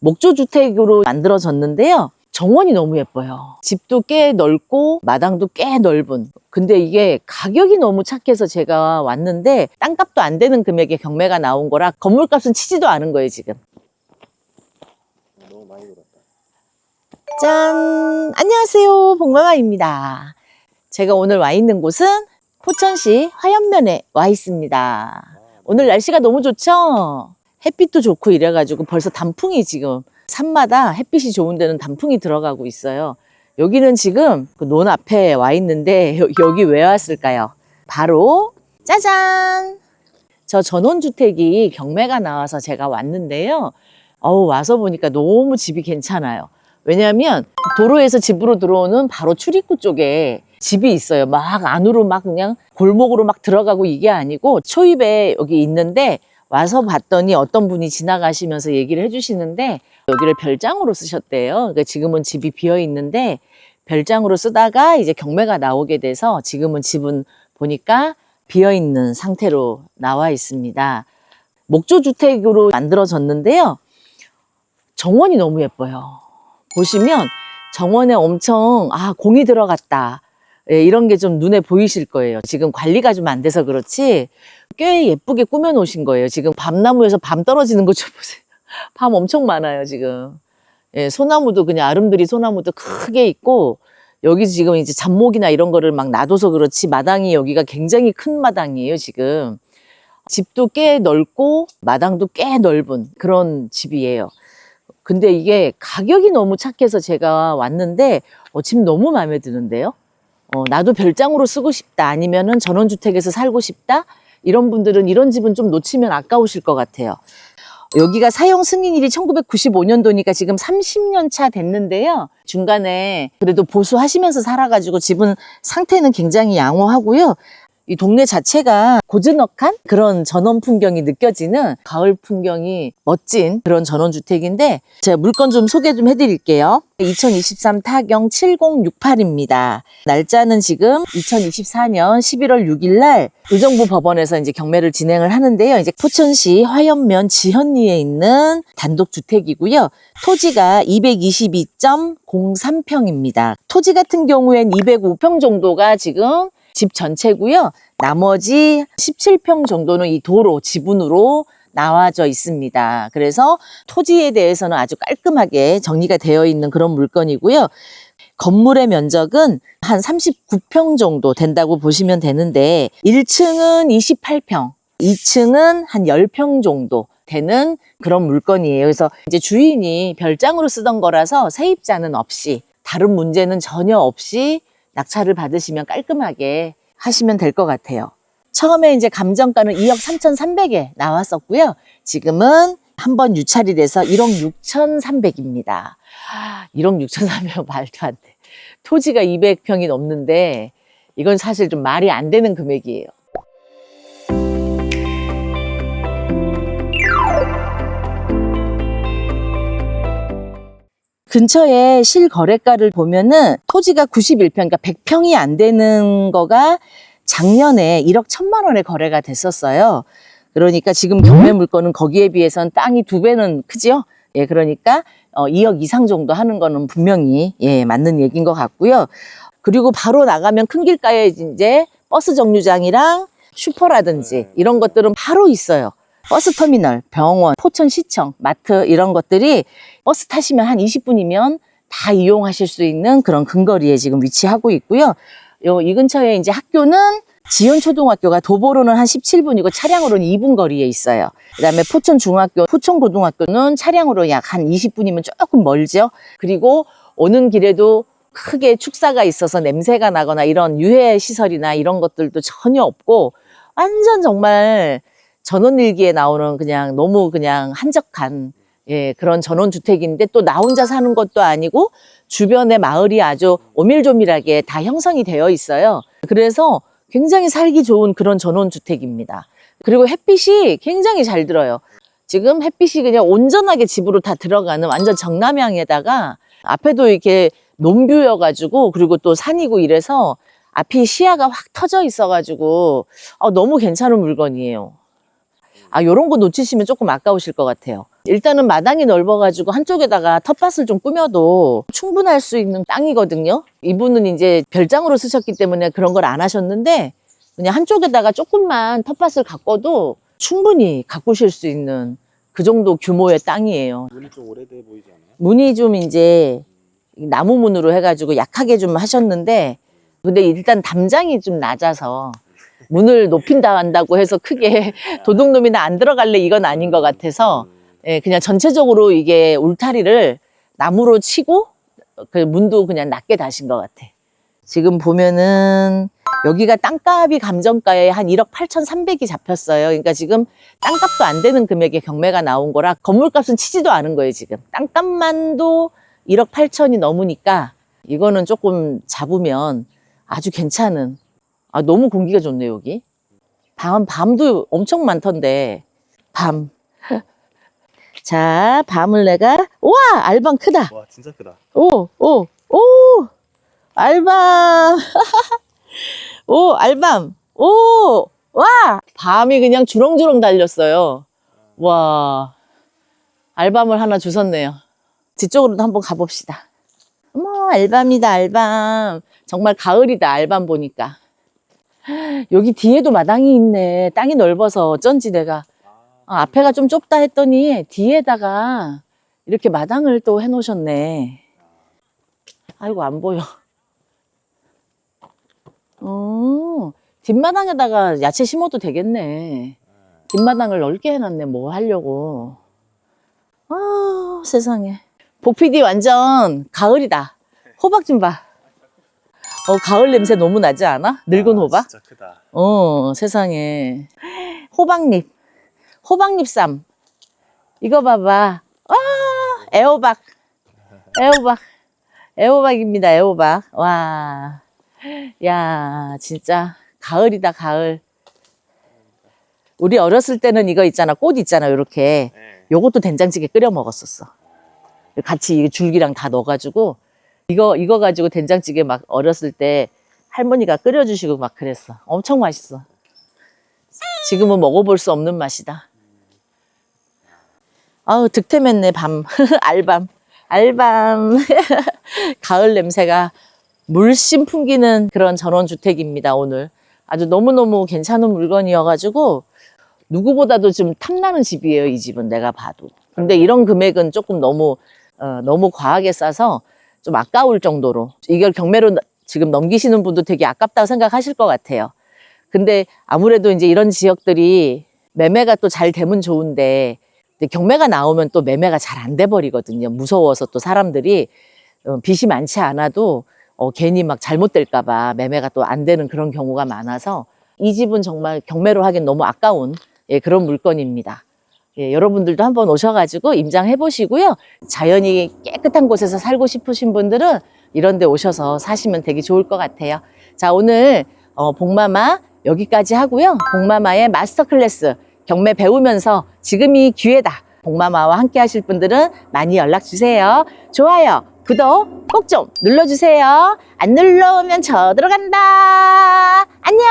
목조주택으로 만들어졌는데요. 정원이 너무 예뻐요. 집도 꽤 넓고 마당도 꽤 넓은. 근데 이게 가격이 너무 착해서 제가 왔는데 땅값도 안 되는 금액에 경매가 나온 거라 건물값은 치지도 않은 거예요, 지금. 너무 많이 들었다. 짠! 안녕하세요. 복마마입니다. 제가 오늘 와 있는 곳은 포천시 화연면에 와 있습니다. 오늘 날씨가 너무 좋죠? 햇빛도 좋고 이래가지고 벌써 단풍이 지금 산마다 햇빛이 좋은 데는 단풍이 들어가고 있어요. 여기는 지금 그 논 앞에 와 있는데 여- 여기 왜 왔을까요? 바로 짜잔! 저 전원주택이 경매가 나와서 제가 왔는데요. 어우, 와서 보니까 너무 집이 괜찮아요. 왜냐하면 도로에서 집으로 들어오는 바로 출입구 쪽에 집이 있어요. 막 안으로 막 그냥 골목으로 막 들어가고 이게 아니고 초입에 여기 있는데 와서 봤더니 어떤 분이 지나가시면서 얘기를 해주시는데 여기를 별장으로 쓰셨대요. 그러니까 지금은 집이 비어 있는데 별장으로 쓰다가 이제 경매가 나오게 돼서 지금은 집은 보니까 비어 있는 상태로 나와 있습니다. 목조주택으로 만들어졌는데요. 정원이 너무 예뻐요. 보시면 정원에 엄청 아 공이 들어갔다 예, 이런 게 좀 눈에 보이실 거예요. 지금 관리가 좀 안 돼서 그렇지 꽤 예쁘게 꾸며 놓으신 거예요. 지금 밤나무에서 밤 떨어지는 것 좀 보세요. 밤 엄청 많아요 지금. 예, 소나무도 그냥 아름드리 소나무도 크게 있고 여기 지금 이제 잡목이나 이런 거를 막 놔둬서 그렇지 마당이 여기가 굉장히 큰 마당이에요 지금. 집도 꽤 넓고 마당도 꽤 넓은 그런 집이에요. 근데 이게 가격이 너무 착해서 제가 왔는데 어, 집 너무 마음에 드는데요. 어, 나도 별장으로 쓰고 싶다 아니면은 전원주택에서 살고 싶다 이런 분들은 이런 집은 좀 놓치면 아까우실 것 같아요. 여기가 사용 승인일이 1995년도니까 지금 30년 차 됐는데요. 중간에 그래도 보수하시면서 살아가지고 집은 상태는 굉장히 양호하고요. 이 동네 자체가 고즈넉한 그런 전원 풍경이 느껴지는 가을 풍경이 멋진 그런 전원주택인데 제가 물건 좀 소개 좀 해드릴게요. 2023 타경 7068입니다. 날짜는 지금 2024년 11월 6일 날 의정부 법원에서 이제 경매를 진행을 하는데요. 이제 포천시 화연면 지현리에 있는 단독주택이고요. 토지가 222.03평입니다. 토지 같은 경우엔 205평 정도가 지금 집 전체고요. 나머지 17평 정도는 이 도로 지분으로 나와져 있습니다. 그래서 토지에 대해서는 아주 깔끔하게 정리가 되어 있는 그런 물건이고요. 건물의 면적은 한 39평 정도 된다고 보시면 되는데 1층은 28평, 2층은 한 10평 정도 되는 그런 물건이에요. 그래서 이제 주인이 별장으로 쓰던 거라서 세입자는 없이 다른 문제는 전혀 없이 낙찰을 받으시면 깔끔하게 하시면 될 것 같아요. 처음에 이제 감정가는 2억 3,300에 나왔었고요. 지금은 한 번 유찰이 돼서 1억 6,300입니다. 1억 6,300 말도 안 돼. 토지가 200평이 넘는데 이건 사실 좀 말이 안 되는 금액이에요. 근처에 실거래가를 보면은 토지가 91평, 그러니까 100평이 안 되는 거가 작년에 1억 1000만 원에 거래가 됐었어요. 그러니까 지금 경매 물건은 거기에 비해서는 땅이 두 배는 크지요? 예, 그러니까 어, 2억 이상 정도 하는 거는 분명히 예, 맞는 얘기인 것 같고요. 그리고 바로 나가면 큰 길가에 이제 버스 정류장이랑 슈퍼라든지 이런 것들은 바로 있어요. 버스 터미널, 병원, 포천시청, 마트 이런 것들이 버스 타시면 한 20분이면 다 이용하실 수 있는 그런 근거리에 지금 위치하고 있고요. 요, 이 근처에 이제 학교는 지연초등학교가 도보로는 한 17분이고 차량으로는 2분 거리에 있어요. 그 다음에 포천중학교, 포천고등학교는 차량으로 약 한 20분이면 조금 멀죠. 그리고 오는 길에도 크게 축사가 있어서 냄새가 나거나 이런 유해 시설이나 이런 것들도 전혀 없고 완전 정말 전원일기에 나오는 그냥 너무 그냥 한적한 예, 그런 전원주택인데 또 나 혼자 사는 것도 아니고 주변에 마을이 아주 오밀조밀하게 다 형성이 되어 있어요. 그래서 굉장히 살기 좋은 그런 전원주택입니다. 그리고 햇빛이 굉장히 잘 들어요. 지금 햇빛이 그냥 온전하게 집으로 다 들어가는 완전 정남향에다가 앞에도 이렇게 논뷰여가지고 그리고 또 산이고 이래서 앞이 시야가 확 터져 있어가지고 어, 너무 괜찮은 물건이에요. 아, 요런 거 놓치시면 조금 아까우실 것 같아요. 일단은 마당이 넓어가지고 한쪽에다가 텃밭을 좀 꾸며도 충분할 수 있는 땅이거든요. 이분은 이제 별장으로 쓰셨기 때문에 그런 걸 안 하셨는데 그냥 한쪽에다가 조금만 텃밭을 가꿔도 충분히 가꾸실 수 있는 그 정도 규모의 땅이에요. 문이 좀 오래돼 보이지 않아요? 문이 좀 이제 나무 문으로 해가지고 약하게 좀 하셨는데 근데 일단 담장이 좀 낮아서 문을 높인다 한다고 해서 크게 도둑놈이나 안 들어갈래 이건 아닌 것 같아서 예, 그냥 전체적으로 이게 울타리를 나무로 치고 그 문도 그냥 낮게 다신 것 같아. 지금 보면은 여기가 땅값이 감정가에 한 1억 8,300이 잡혔어요. 그러니까 지금 땅값도 안 되는 금액의 경매가 나온 거라 건물값은 치지도 않은 거예요, 지금. 땅값만도 1억 8천이 넘으니까 이거는 조금 잡으면 아주 괜찮은. 아, 너무 공기가 좋네, 여기. 밤, 밤도 엄청 많던데. 밤. 자, 밤을 내가, 우와! 알밤 크다. 와 진짜 크다. 오, 오, 오! 알밤! 오, 알밤! 오! 와! 밤이 그냥 주렁주렁 달렸어요. 와. 알밤을 하나 주셨네요. 뒤쪽으로도 한번 가봅시다. 어머, 알밤이다, 알밤. 정말 가을이다, 알밤 보니까. 여기 뒤에도 마당이 있네. 땅이 넓어서 어쩐지 내가 아, 앞에가 좀 좁다 했더니 뒤에다가 이렇게 마당을 또 해놓으셨네. 아이고, 안 보여. 어, 뒷마당에다가 야채 심어도 되겠네. 뒷마당을 넓게 해놨네, 뭐 하려고. 아, 세상에. 복PD 완전 가을이다. 호박 좀 봐. 어, 가을 냄새 너무 나지 않아? 늙은 아, 호박? 진짜 크다. 어, 세상에. 호박잎. 호박잎 쌈. 이거 봐봐. 와, 애호박. 애호박. 애호박입니다, 애호박. 와. 야, 진짜 가을이다, 가을. 우리 어렸을 때는 이거 있잖아. 꽃 있잖아, 요렇게. 네. 요것도 된장찌개 끓여 먹었었어. 같이 이 줄기랑 다 넣어가지고 이거 이거 가지고 된장찌개 막 어렸을 때 할머니가 끓여주시고 막 그랬어. 엄청 맛있어. 지금은 먹어볼 수 없는 맛이다. 아우 득템했네 밤 알밤 알밤 가을 냄새가 물씬 풍기는 그런 전원주택입니다 오늘 아주 너무너무 괜찮은 물건이어가지고 누구보다도 좀 탐나는 집이에요 이 집은 내가 봐도 근데 이런 금액은 조금 너무 어, 너무 과하게 싸서 좀 아까울 정도로 이걸 경매로 나- 지금 넘기시는 분도 되게 아깝다고 생각하실 것 같아요 근데 아무래도 이제 이런 지역들이 매매가 또 잘 되면 좋은데 경매가 나오면 또 매매가 잘 안 돼 버리거든요 무서워서 또 사람들이 어, 빚이 많지 않아도 어, 괜히 막 잘못될까 봐 매매가 또 안 되는 그런 경우가 많아서 이 집은 정말 경매로 하기엔 너무 아까운 예, 그런 물건입니다. 예, 여러분들도 한번 오셔가지고 임장해 보시고요. 자연이 깨끗한 곳에서 살고 싶으신 분들은 이런 데 오셔서 사시면 되게 좋을 것 같아요. 자, 오늘 어, 복마마 여기까지 하고요. 복마마의 마스터 클래스 경매 배우면서 지금이 기회다. 복마마와 함께 하실 분들은 많이 연락 주세요. 좋아요, 구독 꼭 좀 눌러주세요. 안 눌러오면 저 들어간다. 안녕!